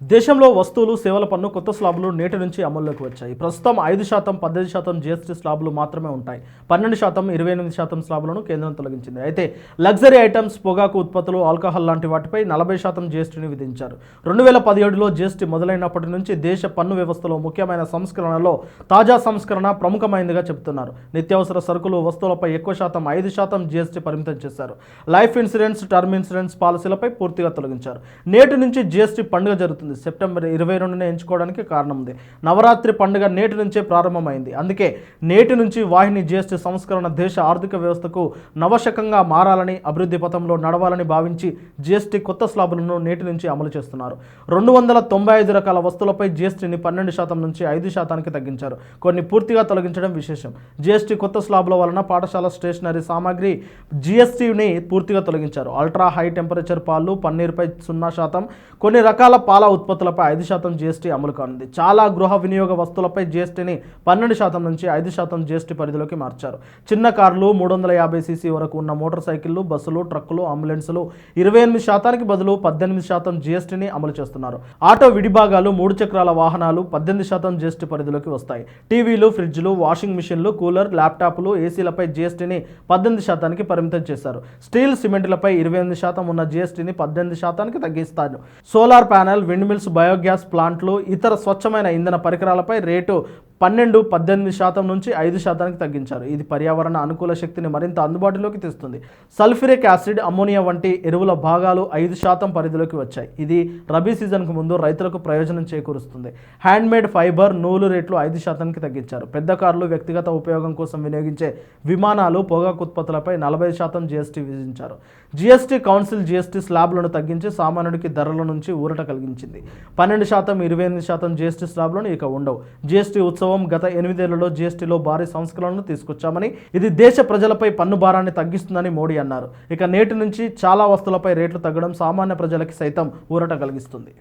దేశంలో వస్తువులు సేవల పన్ను కొత్త స్లాబులు నేటి నుంచి అమల్లోకి వచ్చాయి. ప్రస్తుతం ఐదు శాతం పద్దెనిమిది శాతం జీఎస్టీ స్లాబులు మాత్రమే ఉంటాయి. పన్నెండు శాతం ఇరవై ఎనిమిది శాతం స్లాబులను కేంద్రం తొలగించింది. అయితే లగ్జరీ ఐటమ్స్ పొగాకు ఉత్పత్తులు ఆల్కహాల్ లాంటి వాటిపై నలభై శాతం జీఎస్టీని విధించారు. రెండు వేల పదిహేడులో జీఎస్టీ మొదలైనప్పటి నుంచి దేశ పన్ను వ్యవస్థలో ముఖ్యమైన సంస్కరణలో తాజా సంస్కరణ ప్రముఖమైనదిగా చెబుతున్నారు. నిత్యావసర సరుకులు వస్తువులపై ఎక్కువ శాతం ఐదు శాతం జీఎస్టీ పరిమితం చేశారు. లైఫ్ ఇన్సూరెన్స్ టర్మ్ ఇన్సూరెన్స్ పాలసీలపై పూర్తిగా తొలగించారు. నేటి నుంచి జీఎస్టీ పండుగ జరుగుతుంది. సెప్టెంబర్ ఇరవై రెండున ఎంచుకోవడానికి కారణం ఉంది నవరాత్రి పండుగ నేటి నుంచే ప్రారంభమైంది. అందుకే నేటి నుంచి వాహిని జీఎస్టీ సంస్కరణ దేశ ఆర్థిక వ్యవస్థకు నవశకంగా మారాలని అభివృద్ధి పథంలో నడవాలని భావించి జీఎస్టీ కొత్త స్లాబులను నేటి నుంచి అమలు చేస్తున్నారు. రెండు వందల తొంభై ఐదు రకాల వస్తువులపై జీఎస్టీని పన్నెండు శాతం నుంచి ఐదు శాతానికి తగ్గించారు. కొన్ని పూర్తిగా తొలగించడం విశేషం. జీఎస్టీ కొత్త స్లాబుల వలన పాఠశాల స్టేషనరీ సామాగ్రి జీఎస్టీని పూర్తిగా తొలగించారు. అల్ట్రా హై టెంపరేచర్ పాలు పన్నీర్పై సున్నా శాతం. కొన్ని రకాల పాల ఉత్పత్తులపై ఐదు శాతం జీఎస్టీ అమలు కానుంది. చాలా గృహ వినియోగ వస్తువులపై జీఎస్టీని పన్నెండు శాతం నుంచి ఐదు శాతం జీఎస్టీ పరిధిలోకి మార్చారు. చిన్న కార్లు మూడు వందల యాభై సీసీ వరకు ఉన్న మోటార్ సైకిళ్ళు బస్సులు ట్రక్కులు అంబులెన్సులు ఇరవై ఎనిమిది శాతానికి బదులు పద్దెనిమిది శాతం జీఎస్టీని అమలు చేస్తున్నారు. ఆటో విడిభాగాలు మూడు చక్రాల వాహనాలు పద్దెనిమిది శాతం జీఎస్టీ పరిధిలోకి వస్తాయి. టీవీలు ఫ్రిడ్జ్లు వాషింగ్ మిషన్లు కూలర్ ల్యాప్టాప్లు ఏసీలపై జీఎస్టీని పద్దెనిమిది శాతానికి పరిమితం చేశారు. స్టీల్ సిమెంట్లపై ఇరవై ఎనిమిది శాతం ఉన్న జీఎస్టీని పద్దెనిమిది శాతానికి తగ్గిస్తారు. Solar panel wind mills biogas ప్లాంట్లు ఇతర స్వచ్ఛమైన ఇంధన పరికరాలపై రేటు పన్నెండు పద్దెనిమిది శాతం నుంచి ఐదు శాతానికి తగ్గించారు. ఇది పర్యావరణ అనుకూల శక్తిని మరింత అందుబాటులోకి తెస్తుంది. సల్ఫ్యూరిక్ యాసిడ్ అమ్మోనియా వంటి ఎరువుల భాగాలు ఐదు శాతం పరిధిలోకి వచ్చాయి. ఇది రబీ సీజన్కు ముందు రైతులకు ప్రయోజనం చేకూరుస్తుంది. హ్యాండ్మేడ్ ఫైబర్ నూలు రేట్లు ఐదు శాతానికి తగ్గించారు. పెద్ద కార్లు వ్యక్తిగత ఉపయోగం కోసం వినియోగించే విమానాలు పొగాకు ఉత్పత్తులపై నలభై శాతం జీఎస్టీ విధించారు. జీఎస్టీ కౌన్సిల్ జీఎస్టీ స్లాబ్లను తగ్గించి సామాన్యుడికి ధరల నుంచి ఊరట కలిగించింది. పన్నెండు శాతం ఇరవై ఎనిమిది శాతం జీఎస్టీ స్లాబ్లను ఇక ఉండవు. జీఎస్టీ ఉత్సవం గత ఎనిమిదేళ్ళలో జీఎస్టీలో భారీ సంస్కరణలు తీసుకొచ్చామని ఇది దేశ ప్రజలపై పన్ను భారాన్ని తగ్గిస్తుందని మోడీ అన్నారు. ఇక నేటి నుంచి చాలా వస్తువులపై రేట్లు తగ్గడం సామాన్య ప్రజలకి సైతం ఊరట కలిగిస్తుంది.